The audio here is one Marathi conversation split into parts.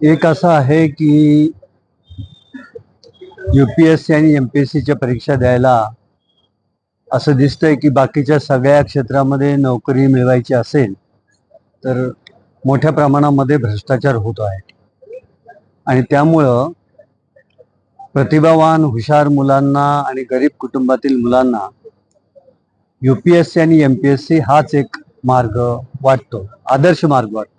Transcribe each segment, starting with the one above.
एक असं आहे की यू पी एस सी आणि एम पी एस सीच्या परीक्षा द्यायला असं दिसतंय की बाकीच्या सगळ्या क्षेत्रामध्ये नोकरी मिळवायची असेल तर मोठ्या प्रमाणामध्ये भ्रष्टाचार होतो आहे. आणि त्यामुळं प्रतिभावान हुशार मुलांना आणि गरीब कुटुंबातील मुलांना यू पी एस सी आणि एम पी एस सी हाच एक मार्ग वाटतो आदर्श मार्ग वाटतो.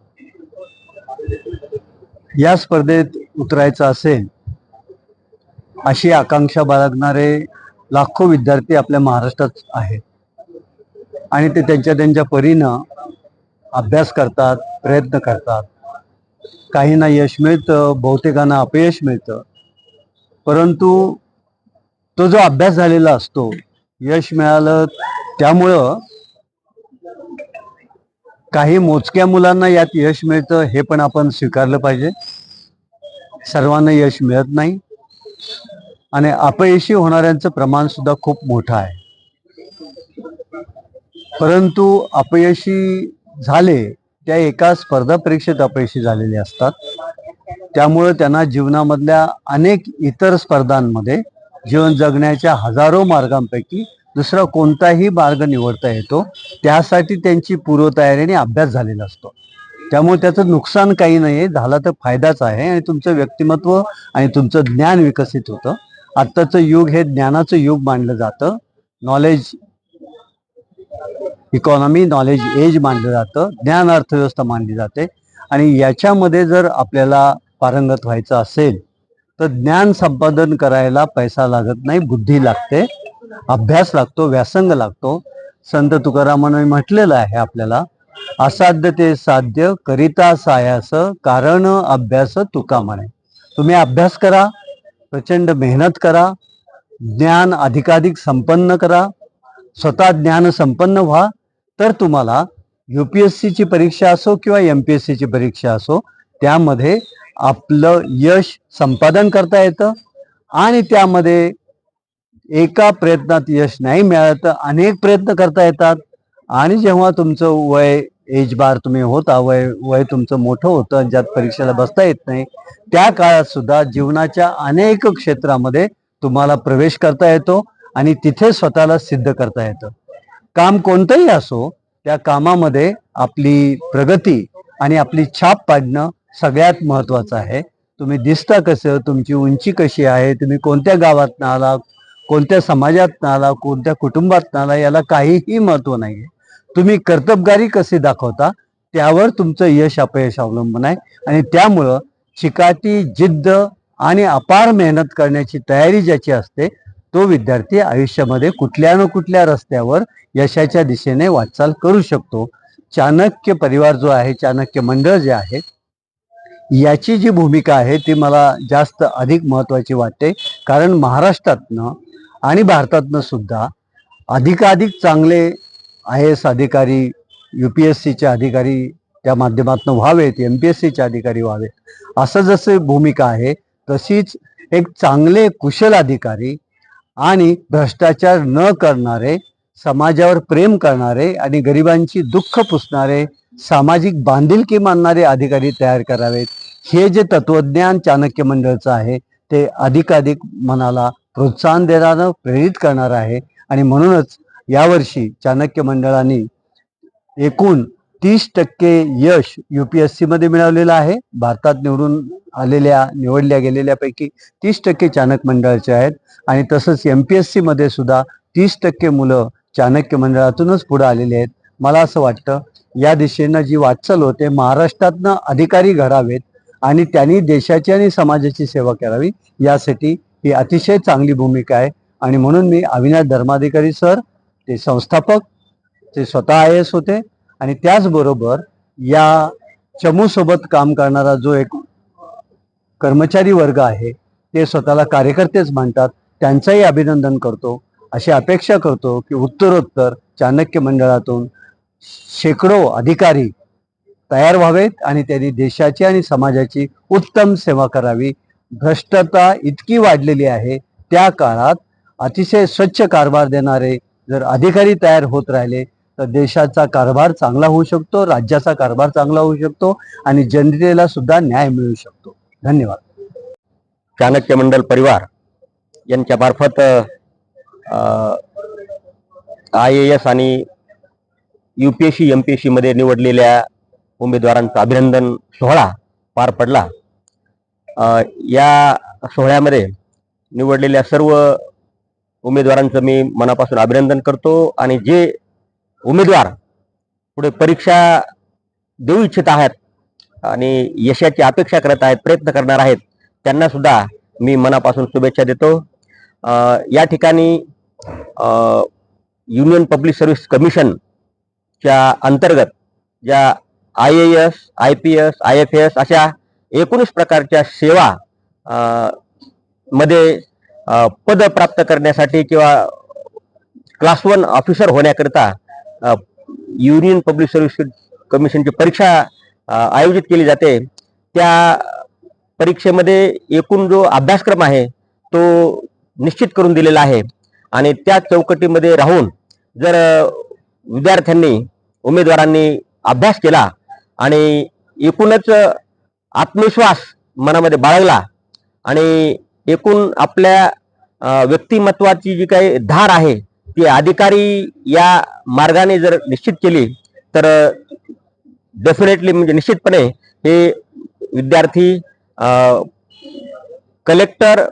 या स्पर्धेत उतरायचं असेल अशी आकांक्षा बाळगणारे लाखो विद्यार्थी आपल्या महाराष्ट्रात आहेत. आणि ते त्यांच्या त्यांच्या परीनं अभ्यास करतात प्रयत्न करतात. काहींना यश मिळतं बहुतेकांना अपयश मिळतं. परंतु तो जो अभ्यास झालेला असतो यश मिळालं त्यामुळं काही मोजक्या मुलांना यात यश मिळतं हे पण आपण स्वीकारलं पाहिजे. सर्वांना यश मिळत नाही. आणि अपयशी होणाऱ्यांचं प्रमाण सुद्धा खूप मोठं आहे. परंतु अपयशी झाले त्या एका स्पर्धा परीक्षेत अपयशी झालेले असतात. त्यामुळं त्यांना जीवनामधल्या अनेक इतर स्पर्धांमध्ये जीवन जगण्याच्या हजारो मार्गांपैकी दुसरा कोणताही मार्ग निवडता येतो त्यासाठी त्यांची पूर्वतयारी आणि अभ्यास झालेला असतो. त्यामुळे त्याचं नुकसान काही नाही आहे झाला तर फायदाच आहे आणि तुमचं व्यक्तिमत्व आणि तुमचं ज्ञान विकसित होतं. आत्ताचं युग हे ज्ञानाचं युग मानलं जातं. नॉलेज इकॉनॉमी नॉलेज एज मानलं जातं. ज्ञान अर्थव्यवस्था मानली जाते. आणि याच्यामध्ये जर आपल्याला पारंगत व्हायचं असेल तर ज्ञान संपादन करायला पैसा लागत नाही बुद्धी लागते. अभ्यास लागतो व्यासंग लागतो. संत तुकारामाने म्हटलेलं आहे आपल्याला. असाध्य ते साध्य करिता सायास कारण अभ्यास तुका म्हणे. तुम्ही अभ्यास करा प्रचंड मेहनत करा ज्ञान अधिकाधिक संपन्न करा स्वतः ज्ञान संपन्न व्हा. तर तुम्हाला यू पी एस सीची परीक्षा असो किंवा एम पी एस सीची परीक्षा असो त्यामध्ये आपलं यश संपादन करता येतं. आणि त्यामध्ये एका प्रयत्नात यश नाही मिळालं तर अनेक प्रयत्न करता येतात. आणि जेव्हा तुमचं वय एज बार तुम्ही होता वय वय तुमचं मोठं होतं ज्यात परीक्षेला बसता येत नाही त्या काळात सुद्धा जीवनाच्या अनेक क्षेत्रामध्ये तुम्हाला प्रवेश करता येतो आणि तिथे स्वतःला सिद्ध करता येतं. काम कोणतंही असो त्या कामामध्ये आपली प्रगती आणि आपली छाप पाडणं सगळ्यात महत्वाचं आहे. तुम्ही दिसता कसं तुमची उंची कशी आहे तुम्ही कोणत्या गावात आला कोणत्या समाजात नाला कोणत्या कुटुंबात आला याला काहीही महत्त्व नाहीये. तुम्ही कर्तबगारी कशी दाखवता त्यावर तुमचं यश अपयश अवलंबून आहे. आणि त्यामुळं चिकाटी जिद्द आणि अपार मेहनत करण्याची तयारी ज्याची असते तो विद्यार्थी आयुष्यामध्ये कुठल्या न कुठल्या रस्त्यावर यशाच्या दिशेने वाटचाल करू शकतो. चाणक्य परिवार जो आहे चाणक्य मंडळ जे आहे याची जी भूमिका आहे ती मला जास्त अधिक महत्वाची वाटते. कारण महाराष्ट्रातनं आणि भारतातनं सुद्धा अधिकाधिक चांगले आय एस अधिकारी यू पी एस सीचे अधिकारी त्या माध्यमातून व्हावेत एम पी एस सीचे अधिकारी व्हावेत असं जसं भूमिका आहे तशीच एक चांगले कुशल अधिकारी आणि भ्रष्टाचार न करणारे समाजावर प्रेम करणारे आणि गरिबांची दुःख पुसणारे सामाजिक बांधिलकी मानणारे अधिकारी तयार करावेत. हे जे तत्वज्ञान चाणक्य मंडळचं आहे ते अधिकाधिक मनाला प्रोत्साहन देणारं प्रेरित करणार आहे. आणि म्हणूनच यावर्षी चाणक्य मंडळाने एकूण तीस टक्के यश यू पी एस सीमध्ये मिळवलेलं आहे. भारतात निवडून आलेल्या निवडल्या गेलेल्यापैकी तीस टक्के चाणक्य मंडळाचे आहेत. आणि तसंच एम पी एस सीमध्ये सुद्धा तीस टक्के मुलं चाणक्य मंडळातूनच पुढे आलेली आहेत. मला असं वाटतं या दिशेनं जी वाटचाल होते महाराष्ट्रातनं अधिकारी घडावेत आणि त्यांनी देशाची आणि समाजाची सेवा करावी यासाठी ही अतिशय चांगली भूमिका आहे. आणि म्हणून मी अविनाश धर्माधिकारी सर ते संस्थापक ते स्वतः आय एस होते. आणि त्याचबरोबर या चमूसोबत काम करणारा जो एक कर्मचारी वर्ग आहे ते स्वतःला कार्यकर्तेच मानतात. त्यांचंही अभिनंदन करतो. अशी अपेक्षा करतो की उत्तरोत्तर चाणक्य मंडळातून शेकडो अधिकारी तयार व्हावेत आणि त्यांनी देशाची आणि समाजाची उत्तम सेवा करावी. भ्रष्टता इतकी वाढलेली आहे त्या काळात अतिशय स्वच्छ कारभार देणारे जर अधिकारी तयार होत राहिले तर देशाचा कारभार चांगला होऊ शकतो राज्याचा कारभार चांगला होऊ शकतो आणि जनतेला सुद्धा न्याय मिळू शकतो. धन्यवाद. चाणक्य मंडल परिवार यांच्या मार्फत आय ए एस आणि U P S C M P एसमध्ये निवडलेल्या उमेदवारांचा अभिनंदन सोहळा पार पडला. या सोहळ्यामध्ये निवडलेल्या सर्व उमेदवारांचं मी मनापासून अभिनंदन करतो आणि जे उमेदवार पुढे परीक्षा देऊ इच्छित आहेत आणि यशाची अपेक्षा करत आहेत प्रयत्न करणार आहेत त्यांना सुद्धा मी मनापासून शुभेच्छा देतो. या ठिकाणी युनियन पब्लिक सर्व्हिस कमिशनच्या अंतर्गत ज्या I A S I P S I F S अशा एकोणीस प्रकारच्या सेवा मध्ये पद प्राप्त करण्यासाठी किंवा क्लास वन ऑफिसर होण्याकरिता युनियन पब्लिक सर्व्हिस कमिशनची परीक्षा आयोजित केली जाते. त्या परीक्षेमध्ये एकूण जो अभ्यासक्रम आहे तो निश्चित करून दिलेला आहे. आणि त्या चौकटीमध्ये राहून जर विद्यार्थ्यांनी उमेदवारांनी अभ्यास केला आणि एकूणच आत्मविश्वास मनामध्ये बाळगला आणि एकूण आपल्या व्यक्तिमत्वाची जी काही धार आहे ती अधिकारी या मार्गाने जर निश्चित केली तर डेफिनेटली म्हणजे निश्चितपणे हे विद्यार्थी कलेक्टर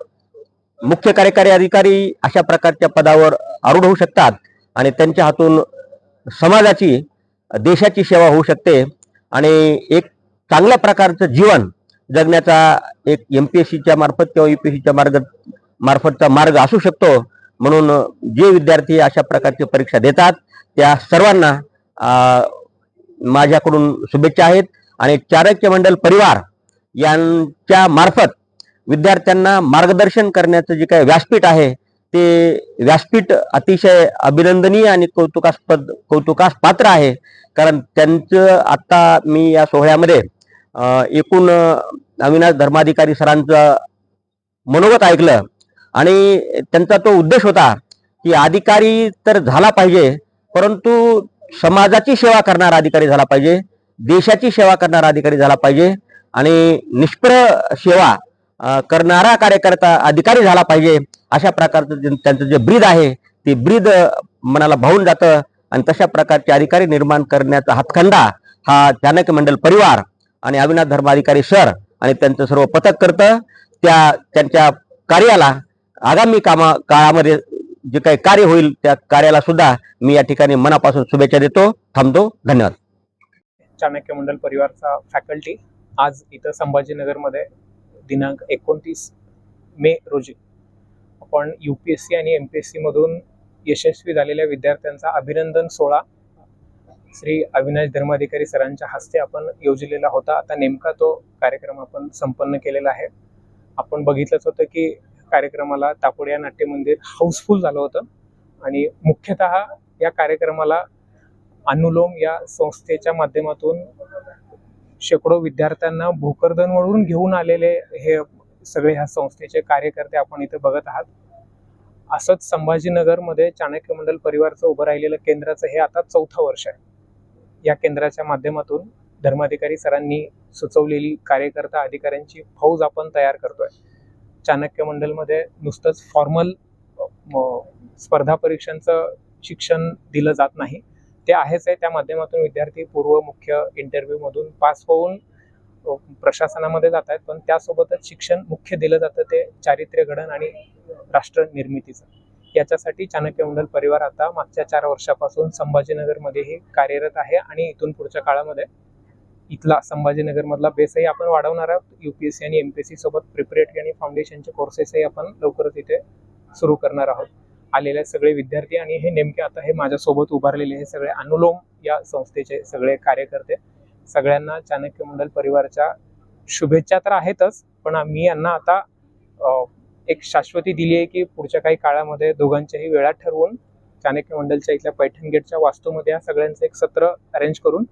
मुख्य कार्यकारी अधिकारी अशा प्रकारच्या पदावर आरूढ होऊ शकतात आणि त्यांच्या हातून समाजाची देशाची सेवा होऊ शकते. आणि एक चांगल्या प्रकारचं जीवन जगण्याचा एक एम पी एस सीच्या मार्फत किंवा यू पी एस सीच्या मार्ग मार्फतचा मार्ग असू शकतो. म्हणून जे विद्यार्थी अशा प्रकारची परीक्षा देतात त्या सर्वांना माझ्याकडून शुभेच्छा आहेत. आणि चारक्य मंडल परिवार यांच्या मार्फत विद्यार्थ्यांना मार्गदर्शन करण्याचं जे काही व्यासपीठ आहे ते व्यासपीठ अतिशय अभिनंदनीय आणि कौतुकास्पद कौतुकास पात्र आहे. कारण त्यांचं आत्ता मी या सोहळ्यामध्ये एकूण अविनाश धर्माधिकारी सरांचं मनोगत ऐकलं आणि त्यांचा तो उद्देश होता की अधिकारी तर झाला पाहिजे परंतु समाजाची सेवा करणारा अधिकारी झाला पाहिजे देशाची सेवा करणारा अधिकारी झाला पाहिजे आणि निष्प्र सेवा करणारा कार्यकर्ता अधिकारी झाला पाहिजे अशा प्रकारचं त्यांचं जे ब्रीद आहे ते ब्रीद मनाला भावून जातं आणि तशा प्रकारचे अधिकारी निर्माण करण्याचा हातखंडा हा चाणक्य मंडल परिवार आणि अविनाश धर्माधिकारी सर आणि त्यांचं सर्व पथक करतं त्या त्यांच्या कार्याला आगामी कामा काळामध्ये जे काही कार्य होईल त्या कार्याला सुद्धा मी या ठिकाणी मनापासून शुभेच्छा देतो थांबतो धन्यवाद. चाणक्य मंडल परिवारचा फॅकल्टी आज इथं संभाजीनगरमध्ये दिनांक एकोणतीस मे रोजी आपण यू पी एस सी आणि एम पी एस सीमधून यशस्वी झालेल्या विद्यार्थ्यांचा अभिनंदन सोहळा श्री अविनाश धर्माधिकारी सरांच्या हस्ते आपण योजलेला होता. आता नेमका तो कार्यक्रम आपण संपन्न केलेला आहे. आपण बघितलंच होतं की कार्यक्रमाला तापोडिया नाट्य मंदिर हाऊसफुल झालं होतं. आणि मुख्यतः या कार्यक्रमाला अनुलोम या संस्थेच्या माध्यमातून शेकडो विद्यार्थ्यांना भोकरदनवरून घेऊन आलेले हे सगळे ह्या संस्थेचे कार्यकर्ते आपण इथे बघत आहात. असंच संभाजीनगरमध्ये चाणक्य मंडल परिवारचं उभं राहिलेलं केंद्राचं हे आता चौथं वर्ष आहे. या केंद्राच्या माध्यमातून धर्माधिकारी सरांनी सुचवलेली कार्यकर्ता अधिकाऱ्यांची फौज आपण तयार करतोय. चाणक्य मंडलमध्ये नुसतंच फॉर्मल स्पर्धा परीक्षांचं शिक्षण दिलं जात नाही. ते आहेच आहे त्या माध्यमातून विद्यार्थी पूर्व मुख्य इंटरव्ह्यू मधून पास होऊन प्रशासनामध्ये जात आहेत. पण त्यासोबतच शिक्षण मुख्य दिलं जातं ते चारित्र्य घडण आणि राष्ट्र निर्मितीचं याच्यासाठी चाणक्य मंडल परिवार आता मागच्या चार वर्षापासून संभाजीनगरमध्येही कार्यरत आहे आणि इथून पुढच्या काळामध्ये इथला संभाजीनगरमधला बेसही आपण वाढवणार आहोत. यू पी ए सी आणि एम पी एस सोबत प्रिपरेटरी आणि फाउंडेशनचे कोर्सेसही आपण लवकरच इथे सुरू करणार आहोत. आलेले सगळे विद्यार्थी आणि हे नेमके आता हे माझ्यासोबत उभारलेले हे सगळे अनुलोम या संस्थेचे सगळे कार्यकर्ते. सगळ्यांना चाणक्य मंडल परिवाराच्या शुभेच्छा तर आहेतच पण मी यांना आता एक शाश्वती दिली आहे की पुढच्या काही काळामध्ये दोघांच्याही वेळा ठरवून चाणक्य मंडलच्या इथल्या पैठण गेटच्या वास्तूमध्ये या सगळ्यांचं एक सत्र अरेंज करून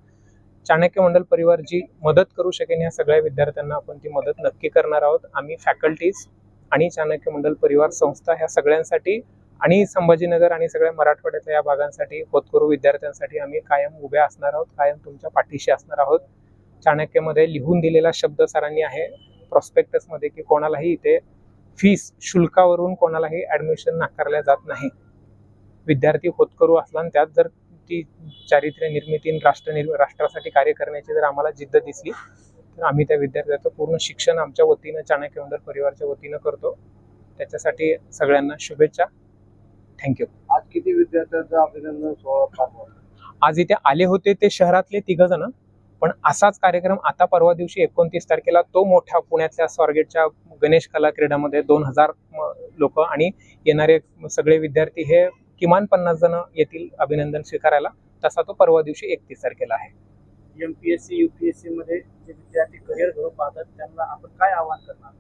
चाणक्य मंडल परिवार जी मदत करू शकेन या सगळ्या विद्यार्थ्यांना आपण ती मदत नक्की करणार आहोत. आम्ही फॅकल्टीज आणि चाणक्य मंडल परिवार संस्था ह्या सगळ्यांसाठी आणि संभाजीनगर आणि सगळ्या मराठवाड्यातल्या या भागांसाठी होतकरू विद्यार्थ्यांसाठी आम्ही कायम उभ्या असणार आहोत कायम तुमच्या पाठीशी असणार आहोत. चाणक्यमध्ये लिहून दिलेला शब्द सरांनी आहे प्रॉस्पेक्टसमध्ये की कोणालाही इथे फीस शुल्कावरून कोणालाही ॲडमिशन नाकारल्या जात नाही. विद्यार्थी होतकरू असला आणि त्यात जर ती चारित्र्य निर्मिती राष्ट्र निर् राष्ट्रासाठी कार्य करण्याची जर आम्हाला जिद्द दिसली तर आम्ही त्या विद्यार्थ्याचं पूर्ण शिक्षण आमच्या वतीनं चाणक्य मंडळ परिवारच्या वतीनं करतो. त्याच्यासाठी सगळ्यांना शुभेच्छा. थँक्यू आज किती विद्यार्थ्यांचं अभिनंदन सोहळा? आज इथे आले होते ते शहरातले तिघ जण पण असाच कार्यक्रम आता परवा दिवशी एकोणतीस तारखेला तो मोठ्या पुण्यातल्या स्वारगेटच्या गणेश कला क्रीडामध्ये दोन हजार लोक आणि येणारे सगळे विद्यार्थी हे किमान पन्नास जण येतील अभिनंदन स्वीकारायला. तसा तो परवा दिवशी एकतीस तारखेला आहे. एमपीएससी युपीएससी मध्ये जे विद्यार्थी करिअर घडवून पाहतात त्यांना आपण काय आवाहन करणार?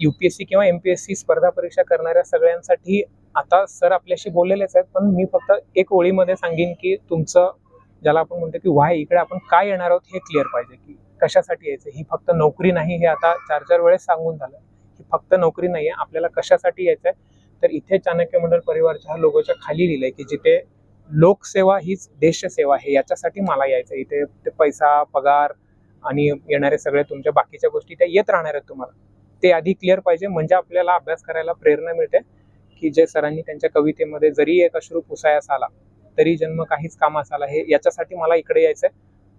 युपीएससी किंवा एमपीएससी स्पर्धा परीक्षा करणाऱ्या सगळ्यांसाठी आता सर आपल्याशी बोललेलेच आहेत पण मी फक्त एक ओळीमध्ये सांगेन की तुमचं ज्याला आपण म्हणतो की वाय इकडे आपण काय येणार आहोत हे क्लिअर पाहिजे की कशासाठी यायचं? ही फक्त नोकरी नाही हे आता चार चार वेळेस सांगून झालं. ही फक्त नोकरी नाही आहे आपल्याला कशासाठी यायचं आहे तर इथे चाणक्य मंडळ परिवारच्या ह्या लोगोच्या खाली लिहिलंय की जिथे लोकसेवा हीच देशसेवा आहे याच्यासाठी मला यायचं आहे. इथे ते पैसा पगार आणि येणारे सगळे तुमच्या बाकीच्या गोष्टी त्या येत राहणार आहेत तुम्हाला. ते आधी क्लिअर पाहिजे म्हणजे आपल्याला अभ्यास करायला प्रेरणा मिळते की जे सरांनी त्यांच्या कवितेमध्ये जरी एक अश्रू पुसायास आला तरी जन्म काहीच कामास आला हे याच्यासाठी मला इकडे यायचंय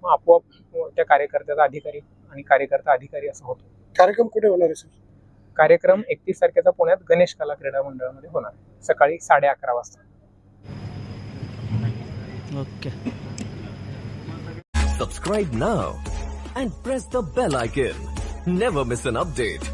मग आपोआप त्या कार्यकर्त्याचा अधिकारी आणि कार्यकर्ता अधिकारी असं होतो कार्यक्रम कुठे होणार आहे सर कार्यक्रम एकतीस तारखेचा पुण्यात गणेश कला क्रीडा मंडळामध्ये होणार. सकाळी साडे अकरा वाजता Subscribe now and press the bell icon. Never miss an update.